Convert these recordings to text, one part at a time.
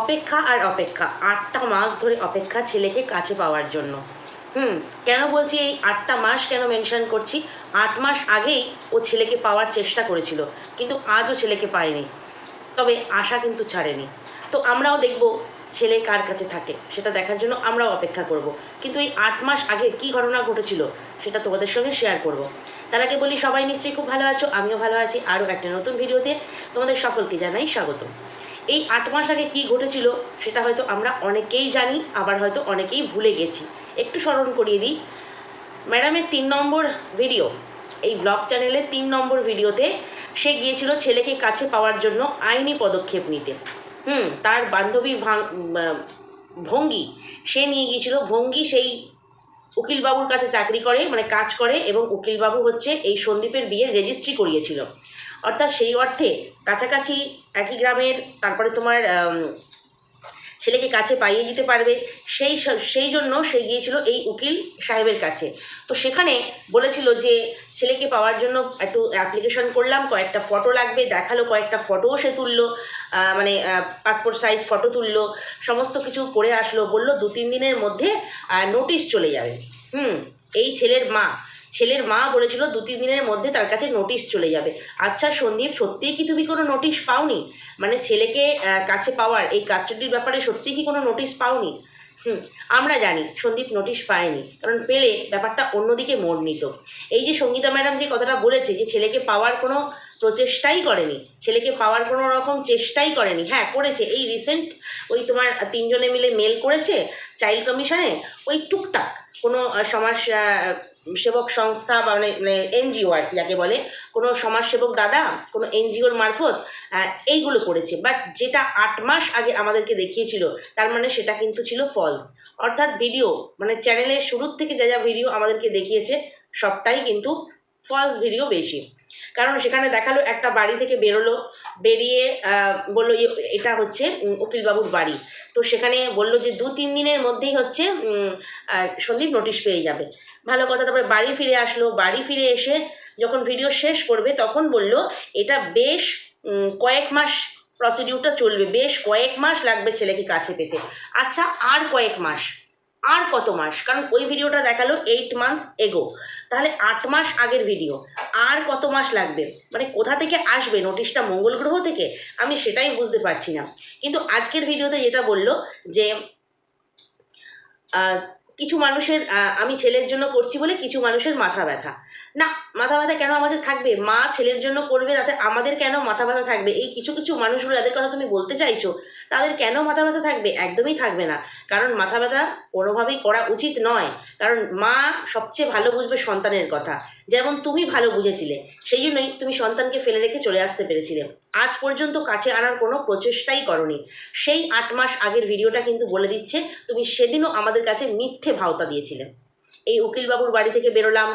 অপেক্ষা আর অপেক্ষা। আটটা মাস ধরে অপেক্ষা ছেলেকে কাছে পাওয়ার জন্য। হুম, কেন বলছি এই আটটা মাস কেন মেনশন করছি? আট মাস আগেই ও ছেলেকে পাওয়ার চেষ্টা করেছিল, কিন্তু আজও ছেলেকে পায়নি। তবে আশা কিন্তু ছাড়েনি। তো আমরাও দেখব ছেলে কার কাছে থাকে, সেটা দেখার জন্য আমরাও অপেক্ষা করব। কিন্তু এই আট মাস আগে কি ঘটনা ঘটেছিল, সেটা তোমাদের সঙ্গে শেয়ার করব। তার আগে বলি, সবাই নিশ্চয়ই খুব ভালো আছো, আমিও ভালো আছি। আরও একটা নতুন ভিডিওতে তোমাদের সকলকে জানাই স্বাগত এই আট মাস আগে কী ঘটেছিল সেটা হয়তো আমরা অনেকেই জানি, আবার হয়তো অনেকেই ভুলে গেছি। একটু স্মরণ করিয়ে দিই। ম্যাডামের তিন নম্বর ভিডিও, এই ব্লগ চ্যানেলের তিন নম্বর ভিডিওতে সে গিয়েছিল ছেলেকে কাছে পাওয়ার জন্য আইনি পদক্ষেপ নিতে। হুম, তার বান্ধবী ভঙ্গি, সে নিয়ে গিয়েছিল। ভঙ্গি সেই উকিলবাবুর কাছে চাকরি করে মানে কাজ করে, এবং উকিলবাবু হচ্ছে এই সন্দীপের বিয়ের রেজিস্ট্রি করিয়েছিল। অর্থাৎ সেই অর্থে কাছাকাছি একই গ্রামের, তারপরে তোমার ছেলেকে কাছে পাইয়ে দিতে পারবে। সেই সেই জন্য সে গিয়েছিল এই উকিল সাহেবের কাছে। তো সেখানে বলেছিল যে, ছেলেকে পাওয়ার জন্য একটু অ্যাপ্লিকেশন করলাম, কয়েকটা ফটো লাগবে, দেখাল, কয়েকটা ফটোও সে তুললো মানে পাসপোর্ট সাইজ ফটো তুললো, সমস্ত কিছু করে আসলো, বলল দু তিন দিনের মধ্যে নোটিশ চলে যাবে। হুম, এই ছেলের মা ছেলের মা বলেছিল দু, তিন দিনের মধ্যে তার কাছে নোটিশ চলে যাবে। আচ্ছা সন্দীপ, সত্যিই কি তুমি কোনো নোটিশ পাওনি? মানে ছেলেকে কাছে পাওয়ার এই কাস্টাডির ব্যাপারে সত্যিই কি কোনো নোটিশ পাওনি? হুম, আমরা জানি সন্দীপ নোটিশ পায়নি, কারণ পেলে ব্যাপারটা অন্যদিকে মোড় নিত এই যে সঙ্গীতা ম্যাডাম যে কথাটা বলেছে যে ছেলেকে পাওয়ার কোনো প্রচেষ্টাই করেনি, ছেলেকে পাওয়ার কোনো রকম চেষ্টাই করেনি হ্যাঁ করেছে। এই রিসেন্ট ওই তোমার তিনজনে মিলে মেল করেছে চাইল্ড কমিশনে ওই টুকটাক কোনো সমাজ সেবক সংস্থা বা মানে মানে এনজিও আর কি, যাকে বলে, কোনো সমাজসেবক দাদা, কোনো এনজিওর মারফত এইগুলো করেছে। বাট যেটা আট মাস আগে আমাদেরকে দেখিয়েছিল, তার মানে সেটা কিন্তু ছিল ফলস অর্থাৎ ভিডিও মানে চ্যানেলের শুরুর থেকে যা যা ভিডিও আমাদেরকে দেখিয়েছে, সবটাই কিন্তু ফলস ভিডিও বেশি। কারণ সেখানে দেখাল, একটা বাড়ি থেকে বেরোলো, বেরিয়ে বলল এটা হচ্ছে উকিলবাবুর বাড়ি। তো সেখানে বলল যে দু তিন দিনের মধ্যেই হচ্ছে সন্দীপ নোটিশ পেয়ে যাবে। ভালো কথা, তারপরে বাড়ি ফিরে আসলো। বাড়ি ফিরে এসে যখন ভিডিও শেষ করবে, তখন বলল, এটা বেশ কয়েক মাস প্রসিডিউরটা চলবে। বেশ কয়েক মাস লাগবে ছেলেকে কাছে পেতে। আচ্ছা আর কয়েক মাস? আর কত মাস? কারণ ওই ভিডিওটা দেখাল এইট মান্থস এগো তাহলে আট মাস আগের ভিডিও আর কত মাস লাগবে? মানে কোথা থেকে আসবে? নোটিশটা মঙ্গল গ্রহ থেকে? আমি সেটাই বুঝতে পারছি না। কিন্তু আজকের ভিডিওতে যেটা বলল যে কিছু মানুষের আমি ছেলের জন্য করছি বলে কিছু মানুষের মাথা ব্যথা। না, মাথা ব্যথা কেন আমাদের থাকবে? মা ছেলের জন্য করবে তাতে আমাদের কেন মাথা ব্যথা থাকবে? এই কিছু কিছু মানুষগুলো যাদের কথা তুমি বলতে চাইছো, তাদের কেন মাথা ব্যথা থাকবে? একদমই থাকবে না। কারণ মাথা ব্যথা কোনোভাবেই করা উচিত নয়। কারণ মা সবচেয়ে ভালো বুঝবে সন্তানের কথা। যেমন তুমি ভালো বুঝেছিলে, সেই জন্যই তুমি সন্তানকে ফেলে রেখে চলে আসতে পেরেছিলে। আজ পর্যন্ত কাছে আনার কোনো প্রচেষ্টাই করনি। সেই আট মাস আগের ভিডিওটা কিন্তু বলে দিচ্ছে, তুমি সেদিনও আমাদের কাছে মিথ্যে ভাওতা দিয়েছিলে। এই উকিলবাবুর বাড়ি থেকে বেরোলাম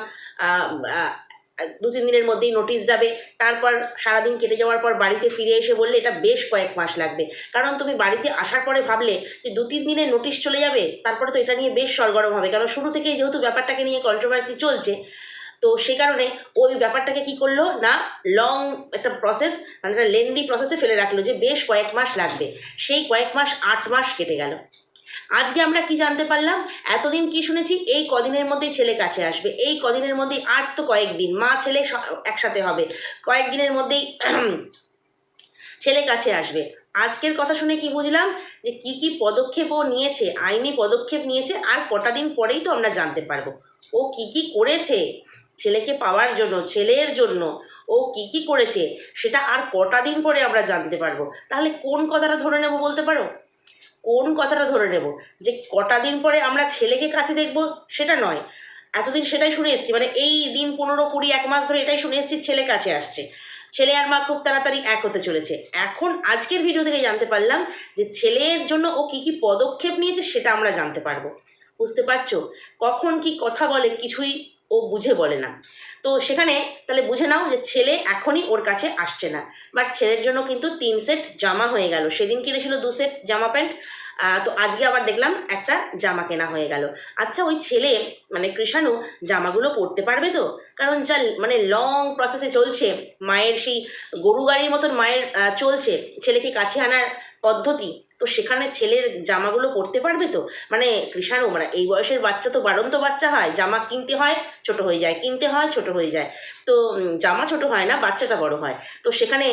দু তিন দিনের মধ্যেই নোটিশ যাবে। তারপর সারাদিন কেটে যাওয়ার পর বাড়িতে ফিরে এসে বললে এটা বেশ কয়েক মাস লাগবে। কারণ তুমি বাড়িতে আসার পরে ভাবলে যে দু তিন দিনের নোটিশ চলে যাবে, তারপরে তো এটা নিয়ে বেশ সরগরম হবে। কারণ শুরু থেকেই যেহেতু ব্যাপারটাকে নিয়ে কন্ট্রোভার্সি চলছে, তো সে কারণে ওই ব্যাপারটাকে কি করল না লং একটা প্রসেস মানে একটা লেন্দি প্রসেসে ফেলে রাখল যে বেশ কয়েক মাস লাগবে। সেই কয়েক মাস আট মাস কেটে গেল। আজকে আমরা কি জানতে পারলাম? এতদিন কি শুনেছি? এই কদিনের মধ্যেই ছেলে কাছে আসবে। এই কদিনের মধ্যেই আর তো কয়েকদিন। মা, ছেলে একসাথে হবে। কয়েকদিনের মধ্যেই ছেলে কাছে আসবে। আজকের কথা শুনে কি বুঝলাম? যে কি কি পদক্ষেপ ও নিয়েছে, আইনি পদক্ষেপ নিয়েছে, আর কটা দিন পরেই তো আমরা জানতে পারব। ও কি কি করেছে ছেলেকে পাওয়ার জন্য, ছেলের জন্য? ও কি কি করেছে সেটা আর কটা দিন পরে আমরা জানতে পারব। তাহলে কোন কথাটা ধরে নেব বলতে পারো? কোন কথাটা ধরে নেব, যে কটা দিন পরে আমরা ছেলেকে কাছে দেখব সেটা নয়। এতদিন সেটাই শুনে এসেছি মানে এই দিন পনেরো কুড়ি এক মাস ধরে এটাই শুনে এসেছি ছেলে কাছে আসছে। ছেলে আর মা খুব তাড়াতাড়ি এক হতে চলেছে। এখন আজকের ভিডিও থেকে জানতে পারলাম যে ছেলের জন্য ও কি কি পদক্ষেপ নিয়েছে সেটা আমরা জানতে পারব। বুঝতে পারছ? কখন কি কথা বলে কিছুই ও বুঝে বলে না। তো সেখানে তাহলে বুঝে নাও যে ছেলে এখনই ওর কাছে আসছে না। বাট ছেলের জন্য কিন্তু তিন সেট জামা হয়ে গেল। সেদিন কিনেছিল দু সেট জামা প্যান্ট। তো আজকে আবার দেখলাম একটা জামা কেনা হয়ে গেল। আচ্ছা ওই ছেলে মানে কৃষাণু, জামাগুলো পরতে পারবে তো? কারণ যা মানে লং প্রসেসে চলছে, মায়ের সেই গরু গাড়ির মতন মায়ের চলছে। ছেলেকে কাছে আনার পদ্ধতি। তো সেখানে ছেলের জামাগুলো পরতে পারবে তো? মানে কৃষাণু মানে এই বয়সের বাচ্চা তো বাড়ন্ত বাচ্চা হয়। জামা কিনতে হয়, ছোট হয়ে যায়। কিনতে হয়, ছোট হয়ে যায়। তো জামা ছোট হয় না, বাচ্চাটা বড় হয়। তো সেখানে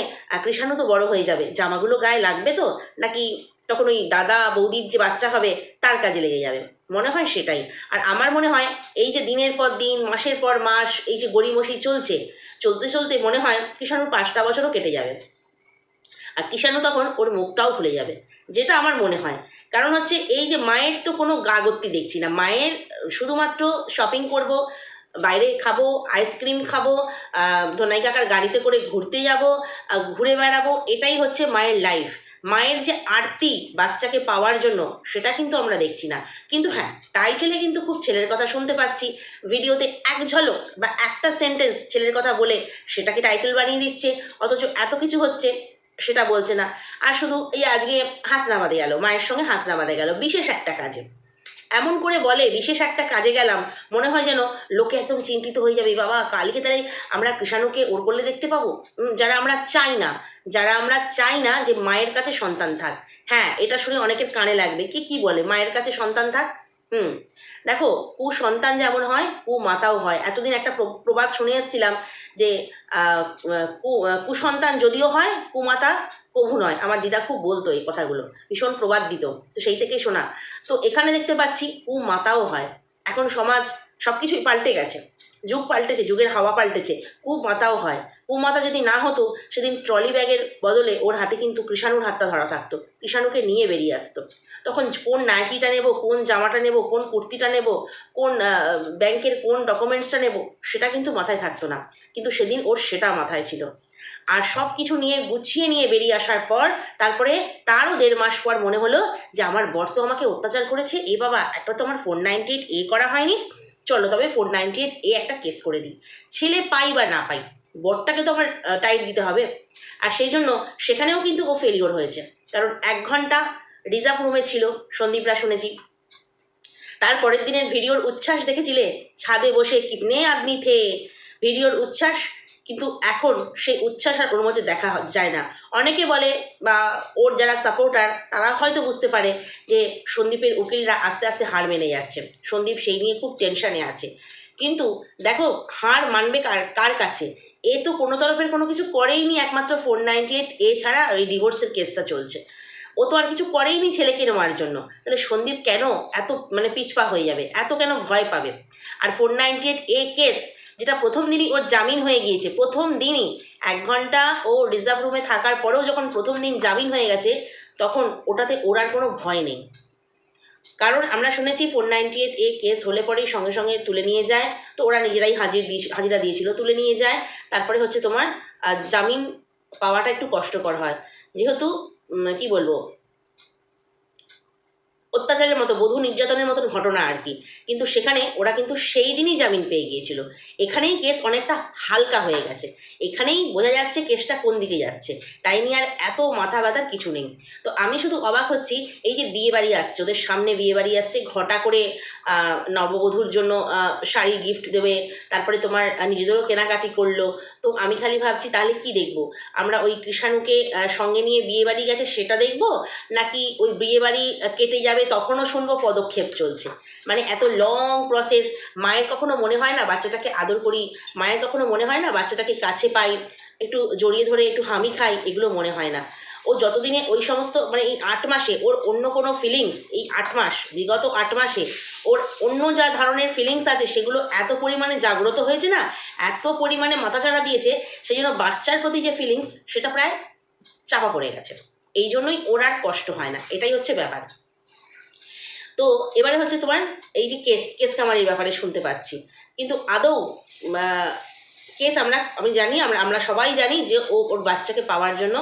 কৃষাণু তো বড় হয়ে যাবে। জামাগুলো গায়ে লাগবে তো? নাকি তখন ওই দাদা, বৌদির যে বাচ্চা হবে, তার কাজে লেগে যাবে? মনে হয় সেটাই। আর আমার মনে হয়, এই যে দিনের পর দিন, মাসের পর মাস, এই যে গড়িমসি চলছে, চলতে চলতে মনে হয় কৃষাণুর পাঁচটা বছরও কেটে যাবে। আর কৃষাণু তখন ওর মুখটাও খুলে যাবে। যেটা আমার মনে হয়। কারণ হচ্ছে এই যে মায়ের তো কোনো গাগত্তি দেখছি না। মায়ের শুধুমাত্র শপিং করব, বাইরে খাব আইসক্রিম খাব ধনাই গাড়িতে করে ঘুরতে যাব ঘুরে বেড়াবো, এটাই হচ্ছে মায়ের লাইফ মায়ের যে আরতি বাচ্চাকে পাওয়ার জন্য, সেটা কিন্তু আমরা দেখছি না। কিন্তু হ্যাঁ টাইটেলে কিন্তু খুব ছেলের কথা শুনতে পাচ্ছি। ভিডিওতে এক ঝলক বা একটা সেন্টেন্স ছেলের কথা বলে সেটাকে টাইটেল বানিয়ে দিচ্ছে। অথচ এত কিছু হচ্ছে সেটা বলছে না। আর শুধু এই আজকে হাসনাবাদে গেল, মায়ের সঙ্গে হাসনাবাদে গেল, বিশেষ একটা কাজে। এমন করে বলে, বিশেষ একটা কাজে গেলাম, মনে হয় যেন লোকে একদম চিন্তিত হয়ে যাবে, বাবা, কালকে তাহলে আমরা কৃষাণুকে ওর করলে দেখতে পাবো? যারা আমরা চাই না, যারা আমরা চাই না যে মায়ের কাছে সন্তান থাক। হ্যাঁ এটা শুনে অনেকের কানে লাগবে, কি কি বলে, মায়ের কাছে সন্তান থাক? হুম। দেখো কু সন্তান যেমন হয় কু মাতাও হয়। এতদিন একটা প্রবাদ শুনে এসছিলাম যে কু কুসন্তান যদিও হয়, কুমাতা কভু নয়। আমার দিদা খুব বলতো এই কথাগুলো। ভীষণ প্রবাদ দিত। তো সেই থেকেই শোনা। তো এখানে দেখতে পাচ্ছি কু মাতাও হয়। এখন সমাজ সব কিছুই পাল্টে গেছে। যুগ পাল্টেছে, যুগের হাওয়া পাল্টেছে কু মাতাও হয়। কু মাতা যদি না হতো, সেদিন ট্রলি ব্যাগের বদলে ওর হাতে কিন্তু কৃষাণুর হাতটা ধরা থাকতো। কৃষাণুকে নিয়ে বেরিয়ে আসতো। তখন কোন নাইটিটা নেব, কোন জামাটা নেব, কোন কুর্তিটা নেব, কোন ব্যাংকের কোন ডকুমেন্টসটা নেব, সেটা কিন্তু মাথায় থাকতো না। কিন্তু সেদিন ওর সেটা মাথায় ছিল। আর সব কিছু নিয়ে গুছিয়ে নিয়ে বেরিয়ে আসার পর, তারপরে তারও দেড় মাস পর মনে হলো যে, আমার বর তো আমাকে অত্যাচার করেছে, এ বাবা, একটা তো আমার ফোর নাইনটি এইট এ করা হয়নি। চলো তবে ফোর নাইনটি এইট এ একটা কেস করে দিই। ছেলে পাই বা না পাই, বরটাকে তো আমার টাইট দিতে হবে। আর সেই জন্য সেখানেও কিন্তু ও ফেলিওর হয়েছে। কারণ এক ঘণ্টা রিজার্ভ রুমে ছিল, সন্দীপরা শুনেছি। তারপরের দিনের ভিডিওর উচ্ছ্বাস দেখেছিলে? ছাদে বসে কিতনে আদমি থে? ভিডিওর উচ্ছ্বাস কিন্তু এখন সেই উচ্ছ্বাস আর ওর মধ্যে দেখা যায় না। অনেকে বলে বা ওর যারা সাপোর্টার তারা হয়তো বুঝতে পারে যে সন্দীপের উকিলরা আস্তে আস্তে হার মেনে যাচ্ছে। সন্দীপ সেই নিয়ে খুব টেনশানে আছে। কিন্তু দেখো, হার মানবে কার কার কাছে? এ তো কোনো তরফের কোনো কিছু করেইনি একমাত্র ফোর নাইনটি এইট এ ছাড়া ওই ডিভোর্সের কেসটা চলছে। ও তো আর কিছু করেইনি ছেলেকে নেওয়ার জন্য। তাহলে সন্দীপ কেন এত মানে পিছপা হয়ে যাবে? এত কেন ভয় পাবে? আর four ninety eight A case যেটা প্রথম দিনই ওর জামিন হয়ে গিয়েছে। প্রথম দিনই এক ঘণ্টা ও রিজার্ভ রুমে থাকার পরেও যখন প্রথম দিন জামিন হয়ে গেছে, তখন ওটাতে ওর আর কোনো ভয় নেই। কারণ আমরা শুনেছি four ninety eight A case হলে পরেই সঙ্গে সঙ্গে তুলে নিয়ে যায়। তো ওরা নিজেরাই হাজির দিয়ে হাজিরা দিয়েছিল, তুলে নিয়ে যায়। তারপরে হচ্ছে তোমার জামিন পাওয়াটা একটু কষ্টকর হয়। যেহেতু কি বলব অত্যাচারের মতো, বধূ নির্যাতনের মতন ঘটনা আর কি। কিন্তু সেখানে ওরা কিন্তু সেই দিনই জামিন পেয়ে গিয়েছিল। এখানেই কেস অনেকটা হালকা হয়ে গেছে। এখানেই বোঝা যাচ্ছে কেসটা কোন দিকে যাচ্ছে। তাই নিয়ে আর এত মাথা ব্যথার কিছু নেই। তো আমি শুধু অবাক হচ্ছি, এই যে বিয়ে বাড়ি আসছে, ওদের সামনে বিয়ে বাড়ি আসছে, ঘটা করে নববধূর জন্য শাড়ি গিফট দেবে, তারপরে তোমার নিজেদেরও কেনাকাটি করল। তো আমি খালি ভাবছি, তাহলে কি দেখব? আমরা ওই কৃষাণুকে সঙ্গে নিয়ে বিয়ে বাড়ি গেছে, সেটা দেখব? নাকি ওই বিয়ে বাড়ি কেটে যাবে তখনও শুনব পদক্ষেপ চলছে। মানে এত লং প্রসেস মায়ের কখনো মনে হয় না বাচ্চাটাকে আদর করি? মায়ের কখনো মনে হয় না বাচ্চাটাকে কাছে পাই? একটু জড়িয়ে ধরে একটু হামি খাই? এগুলো মনে হয় না। ও যতদিনে ওই সমস্ত মানে এই আট মাসে ওর অন্য কোনো ফিলিংস এই আট মাস, বিগত আট মাসে ওর অন্য যা ধরনের ফিলিংস আছে সেগুলো এত পরিমাণে জাগ্রত হয়েছে না? এত পরিমাণে মাথাচাড়া দিয়েছে সেই জন্য বাচ্চার প্রতি যে ফিলিংস সেটা প্রায় চাপা পড়ে গেছে। এই জন্যই ওর আর কষ্ট হয় না। এটাই হচ্ছে ব্যাপার। তো এবারে হচ্ছে তোমার এই যে কেস কেস কামারির ব্যাপারে শুনতে পাচ্ছি। কিন্তু আদৌ কেস আমরা, আমি জানি, আমরা আমরা সবাই জানি যে ও ওর বাচ্চাকে পাওয়ার জন্য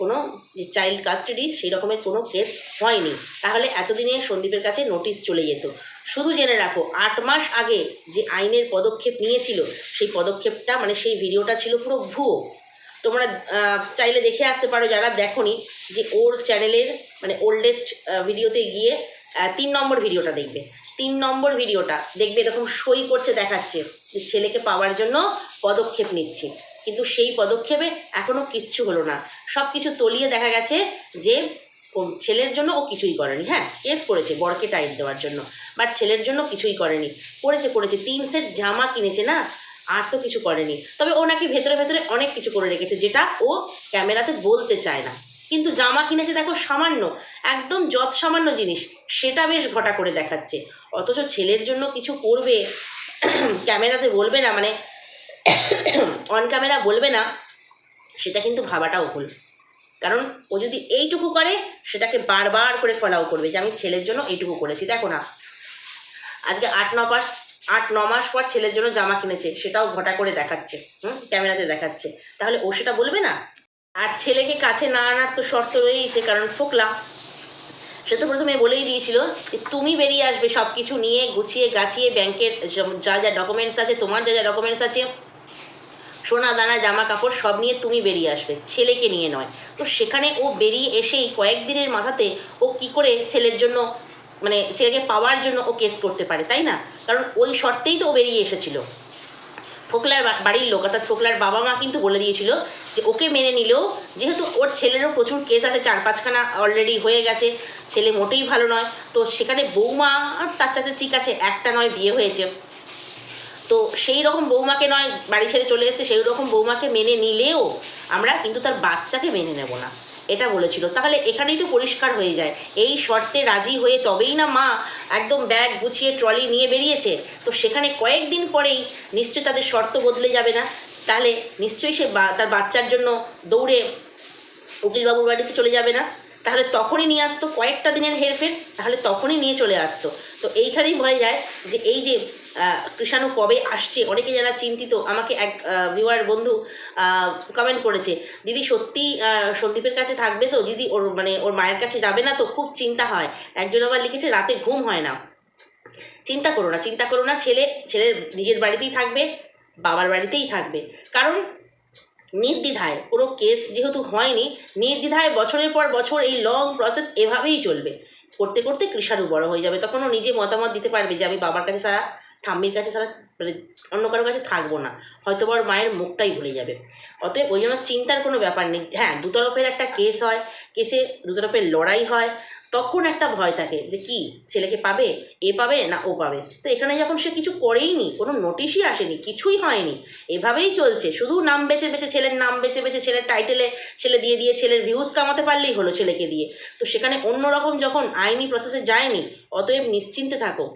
কোনো যে চাইল্ড কাস্টাডি সেই রকমের কোনো কেস হয়নি। তাহলে এতদিনে সন্দীপের কাছে নোটিশ চলে যেত। শুধু জেনে রাখো, আট মাস আগে যে আইনের পদক্ষেপ নিয়েছিল, সেই পদক্ষেপটা মানে সেই ভিডিওটা ছিল পুরো ভুয়ো। তোমরা চাইলে দেখে আসতে পারো যারা দেখোনি যে ওর চ্যানেলের মানে ওল্ডেস্ট ভিডিওতে গিয়ে তিন নম্বর ভিডিওটা দেখবে। তিন নম্বর ভিডিওটা দেখবে এরকম সই করছে, দেখাচ্ছে যে ছেলেকে পাওয়ার জন্য পদক্ষেপ নিচ্ছি। কিন্তু সেই পদক্ষেপে এখনও কিচ্ছু হলো না। সব কিছু তলিয়ে দেখা গেছে যে ছেলের জন্য ও কিছুই করেনি। হ্যাঁ কেস করেছে, বরকে টাইট দেওয়ার জন্য। বাট ছেলের জন্য কিছুই করেনি। করেছে করেছে। তিন সেট জামা কিনেছে না, আর তো কিছু করেনি। তবে ও নাকি ভেতরে ভেতরে অনেক কিছু করে রেখেছে, যেটা ও ক্যামেরাতে বলতে চায় না। কিন্তু জামা কিনেছে, দেখো, সামান্য। একদম যৎ সামান্য জিনিস। সেটা বেশ ঘটা করে দেখাচ্ছে। অথচ ছেলের জন্য কিছু করবে, ক্যামেরাতে বলবে না মানে অন ক্যামেরা বলবে না, সেটা কিন্তু ভাবাটাও ভুল। কারণ ও যদি এইটুকু করে, সেটাকে বারবার করে ফলাও করবে যে, আমি ছেলের জন্য এইটুকু করেছি। দেখো না। আজকে আট, ন মাস আট, ন মাস পর ছেলের জন্য জামা কিনেছে, সেটাও ঘটা করে দেখাচ্ছে, হুম, ক্যামেরাতে দেখাচ্ছে। তাহলে ও সেটা বলবে না? আর ছেলেকে কাছে না আনার তো শর্ত রয়েইছে, কারণ ফোকলা। সে তো প্রথমে বলেই দিয়েছিল যে তুমি বেরিয়ে আসবে সব কিছু নিয়ে গুছিয়ে গাছিয়ে ব্যাংকের যা যা ডকুমেন্টস আছে, তোমার যা যা ডকুমেন্টস আছে, সোনা, দানা জামা কাপড় সব নিয়ে তুমি বেরিয়ে আসবে, ছেলেকে নিয়ে নয়। তো সেখানে ও বেরিয়ে এসেই কয়েকদিনের মাথাতে ও কি করে ছেলের জন্য মানে ছেলেকে পাওয়ার জন্য ও কেস করতে পারে, তাই না? কারণ ওই শর্তেই তো ও বেরিয়ে এসেছিল। ফোকলার বাড়ির লোক, অর্থাৎ ফোকলার বাবা মা কিন্তু বলে দিয়েছিল যে ওকে মেনে নিলেও যেহেতু ওর ছেলেরও প্রচুর কেস আছে, চার পাঁচখানা অলরেডি হয়ে গেছে, ছেলে মোটেই ভালো নয়। তো সেখানে বৌমা তার সাথে ঠিক আছে, একটা নয়, বিয়ে হয়েছে। তো সেই রকম বৌমাকে নয়, বাড়ি ছেড়ে চলে এসেছে, সেই রকম বৌমাকে মেনে নিলেও আমরা কিন্তু তার বাচ্চাকে মেনে নেব না। এটা বলেছিল। তাহলে এখানেই তো পরিষ্কার হয়ে যায়। এই শর্তে রাজি হয়ে তবেই না মা একদম ব্যাগ গুছিয়ে ট্রলি নিয়ে বেরিয়েছে। তো সেখানে কয়েকদিন পরেই নিশ্চয়ই তাদের শর্ত বদলে যাবে না। তাহলে নিশ্চয়ই সে তার বাচ্চার জন্য দৌড়ে উকিলবাবুর বাড়িতে চলে যাবে না। তাহলে তখনই নিয়ে আসতো কয়েকটা দিনের হেরফের, তাহলে তখনই নিয়ে চলে আসতো। তো এইখানেই হয়ে যায় যে এই যে কৃষাণু কবে আসছে? অনেকে যারা চিন্তিত, আমাকে এক ভিউয়ার বন্ধু কমেন্ট করেছে, দিদি, সত্যি সন্দীপের কাছে থাকবে তো? দিদি, ওর মানে ওর মায়ের কাছে যাবে না তো? খুব চিন্তা হয়। একজন আবার লিখেছে, রাতে ঘুম হয় না। চিন্তা করো না, চিন্তা করো না, ছেলে, ছেলের নিজের বাড়িতেই থাকবে, বাবার বাড়িতেই থাকবে। কারণ, নির্দ্বিধায় কোনো কেস যেহেতু হয়নি, নির্দ্বিধায় বছরের পর বছর এই লং প্রসেস এভাবেই চলবে। করতে করতে কৃষাণু বড় হয়ে যাবে তখন ও নিজে মতামত দিতে পারবে যে, আমি বাবার কাছে সারা ঠাম্মির কাছে সারা মানে অন্য কারোর কাছে থাকব না। হয়তো বা মায়ের মুখটাই ভুলে যাবে। অতএব ওই জন্য চিন্তার কোনো ব্যাপার নেই। হ্যাঁ দুতরফের একটা কেস হয়, কেসে দুতরফের লড়াই হয়, তখন একটা ভয় থাকে যে কি, ছেলেকে পাবে, এ পাবে না ও পাবে? তো এখানে যখন সে কিছু করেইনি, কোনো নোটিশই আসেনি, কিছুই হয়নি, এভাবেই চলছে। শুধু নাম বেছে বেছে, ছেলের নাম বেছে বেছে, ছেলের টাইটেলে, ছেলে দিয়ে দিয়ে ছেলের ভিউজ কামাতে পারলেই হলো ছেলেকে দিয়ে। তো সেখানে অন্যরকম যখন আইনি প্রসেসে যায়নি, অতএব নিশ্চিন্তে থাকো।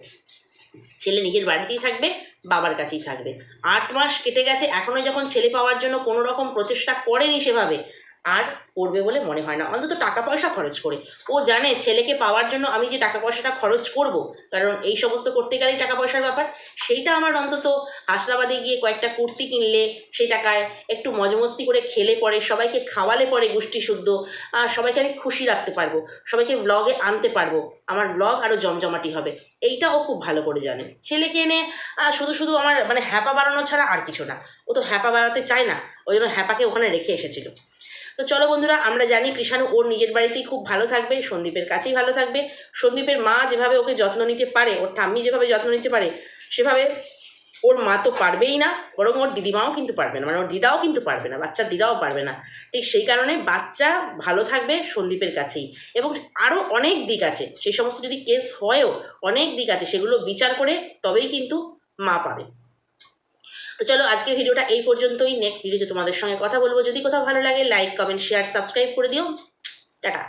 ছেলে নিজের বাড়িতেই থাকবে, বাবার কাছেই থাকবে। আট মাস কেটে গেছে এখনও যখন ছেলে পাওয়ার জন্য কোনো রকম প্রচেষ্টা করেনি সেভাবে আর করবে বলে মনে হয় না। অন্তত টাকা পয়সা খরচ করে। ও জানে ছেলেকে পাওয়ার জন্য আমি যে টাকা পয়সাটা খরচ করব, কারণ এই সমস্ত করতে গেলেই টাকা পয়সার ব্যাপার, সেইটা আমার অন্তত হাসনাবাদে গিয়ে কয়েকটা কুর্তি কিনলে, সেই টাকায় একটু মজমস্তি করে খেলে পরে, সবাইকে খাওয়ালে পরে গোষ্ঠী শুদ্ধ আর সবাইকে আমি খুশি রাখতে পারব, সবাইকে ব্লগে আনতে পারব, আমার ব্লগ আরও জমজমাটি হবে। এইটা ও খুব ভালো করে জানে। ছেলেকে এনে শুধু শুধু আমার মানে হ্যাপা বাড়ানো ছাড়া আর কিছু না। ও তো হ্যাপা বাড়াতে চায় না, ওই জন্য হ্যাপাকে ওখানে রেখে এসেছিল। তো চলো বন্ধুরা, আমরা জানি কৃষাণু ওর নিজের বাড়িতেই খুব ভালো থাকবে, সন্দীপের কাছেই ভালো থাকবে। সন্দীপের মা যেভাবে ওকে যত্ন নিতে পারে, ওর ঠাম্মি যেভাবে যত্ন নিতে পারে, সেভাবে ওর মা তো পারবেই না, বরং ওর দিদিমাও কিন্তু পারবে না মানে ওর দিদাও কিন্তু পারবে না, বাচ্চার দিদাও পারবে না। ঠিক সেই কারণে বাচ্চা ভালো থাকবে সন্দীপের কাছেই। এবং আরও অনেক দিক আছে, সেই সমস্ত যদি কেস হয়ও, অনেক দিক আছে, সেগুলো বিচার করে তবেই কিন্তু মা পাবে। তো চলো আজকের ভিডিওটা এই পর্যন্তই। নেক্সট ভিডিওতে তোমাদের সঙ্গে কথা বলব। যদি কোথাও ভালো লাগে লাইক কমেন্ট শেয়ার সাবস্ক্রাইব করে দিও। টাটা।